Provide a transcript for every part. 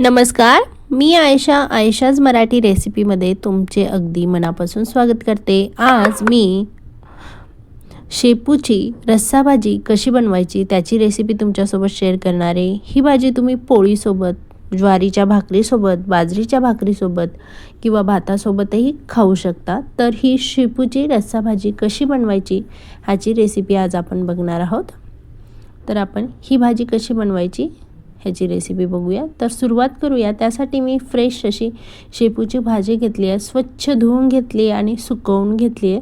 नमस्कार मी आयशा आयशाज मराठी रेसिपीमध्ये तुमचे अगदी मनापासून स्वागत करते. आज मी शेपूची रस्सा भाजी कशी बनवायची त्याची रेसिपी तुमच्यासोबत शेअर करणारे ही भाजी तुम्ही पोळीसोबत ज्वारीच्या भाकरीसोबत बाजरीच्या भाकरीसोबत किंवा भातासोबतही खाऊ शकता. तर ही शेपूची रस्सा भाजी कशी बनवायची ह्याची रेसिपी आज आपण बघणार आहोत. तर आपण ही भाजी कशी बनवायची ह्याची रेसिपी बघूया. तर सुरुवात करूया. त्यासाठी मी फ्रेश अशी शेपूची भाजी घेतली आहे. स्वच्छ धुवून घेतली आहे आणि सुकवून घेतली आहे.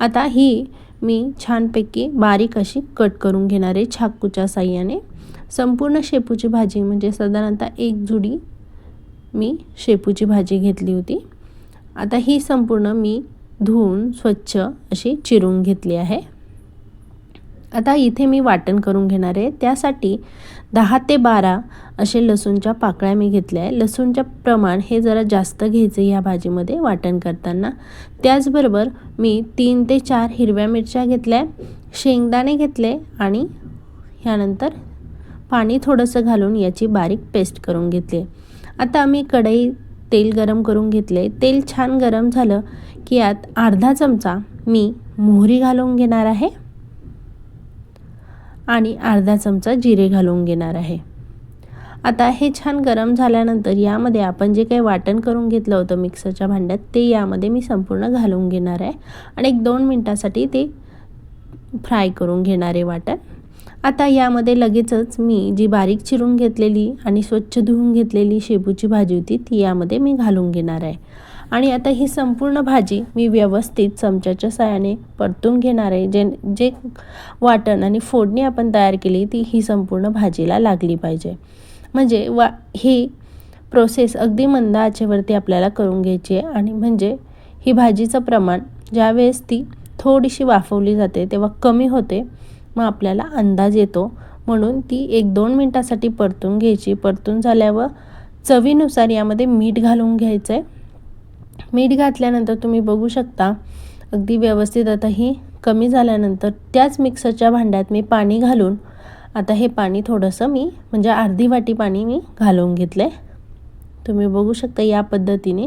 आता ही मी छानपैकी बारीक अशी कट करून घेणार आहे छाकूच्या साह्याने. संपूर्ण शेपूची भाजी म्हणजे साधारणतः एक जुडी मी शेपूची भाजी घेतली होती. आता ही संपूर्ण मी धुवून स्वच्छ अशी चिरून घेतली आहे. आता इथे मी वाटण करून घेणार आहे. त्यासाठी दहा ते बारा असे लसूणच्या पाकळ्या मी घेतल्या आहे. लसूणच्या प्रमाण हे जरा जास्त घ्यायचं ह्या भाजीमध्ये वाटण करताना. त्याचबरोबर मी तीन ते चार हिरव्या मिरच्या घेतल्या शेंगदाणे घेतले आणि ह्यानंतर पाणी थोडंसं घालून याची बारीक पेस्ट करून घेतली आता मी कढई तेल गरम करून घेतले तेल छान गरम झालं की यात अर्धा चमचा मी मोहरी घालून घेणार आहे. आणि अर्धा चमचा जिरे घालून घेणार आहे. आता हे छान गरम झाल्यानंतर यामध्ये आपण जे काही वाटण करून घेतलं होतं मिक्सरच्या भांड्यात ते यामध्ये मी संपूर्ण घालून घेणार आहे. आणि एक दोन मिनटासाठी ते फ्राय करून घेणार आहे वाटण. आता यामध्ये लगेचच मी जी बारीक चिरून घेतलेली आणि स्वच्छ धुवून घेतलेली शेपूची भाजी होती ती यामध्ये मी घालून घेणार आहे. आणि आता ही संपूर्ण भाजी मी व्यवस्थित चमच्याच्या साहाय्याने परतून घेणार आहे. जे जे वाटण आणि फोडणी आपण तयार केली ती ही संपूर्ण भाजीला लागली पाहिजे. म्हणजे वा ही प्रोसेस अगदी मंद आचेवरती आपल्याला करून घ्यायची आहे आणि म्हणजे ही भाजीचं प्रमाण ज्यावेळेस ती थोडीशी वाफवली जाते तेव्हा कमी होते मग आपल्याला अंदाज येतो. म्हणून ती एक दोन मिनटासाठी परतून घ्यायची. परतून झाल्यावर चवीनुसार यामध्ये मीठ घालून घ्यायचं आहे मीठ घातल्यानंतर तुम्ही बघू शकता अगदी व्यवस्थित आता ही कमी झाल्यानंतर त्याच मिक्सरच्या भांड्यात मी पाणी घालून आता हे पाणी थोडंसं मी म्हणजे अर्धी वाटी पाणी मी घालून घेतलं आहे तुम्ही बघू शकता या पद्धतीने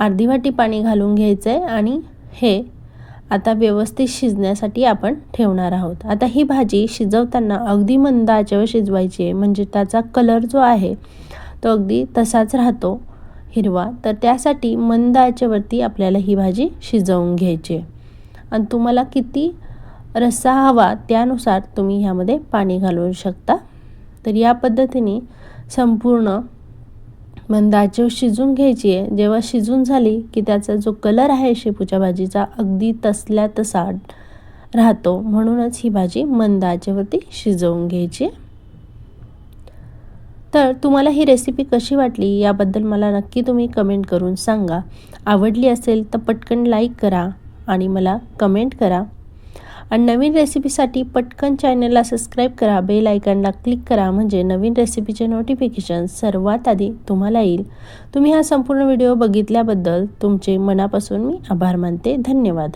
अर्धी वाटी पाणी घालून घ्यायचं आहे आणि हे आता व्यवस्थित शिजण्यासाठी आपण ठेवणार आहोत. आता ही भाजी शिजवताना अगदी मंद आचेवर शिजवायची आहे म्हणजे त्याचा कलर जो आहे तो अगदी तसाच राहतो. हिरवा तर त्यासाठी मंद आचेवरती आपल्याला ही भाजी शिजवून घ्यायची आहे. आणि तुम्हाला किती रस्सा हवा त्यानुसार तुम्ही ह्यामध्ये पाणी घालवू शकता. तर या पद्धतीने संपूर्ण मंदाचेव शिजून घ्यायची आहे. जेव्हा शिजून झाली की त्याचा जो कलर आहे शेपूच्या भाजीचा अगदी तसल्या तसा राहतो. म्हणूनच ही भाजी मंद आचेवरती शिजवून घ्यायची तर तुम्हाला ही रेसिपी कशी वाटली याबद्दल मला नक्की तुम्ही कमेंट करून सांगा. आवडली असेल तर पटकन लाईक करा आणि मला कमेंट करा. आणि नवीन रेसिपीसाठी पटकन चॅनलला सबस्क्राईब करा. बेल आयकनला क्लिक करा म्हणजे नवीन रेसिपीचे नोटिफिकेशन सर्वात आधी तुम्हाला येईल. तुम्ही हा संपूर्ण व्हिडिओ बघितल्याबद्दल तुमचे मनापासून मी आभार मानते. धन्यवाद.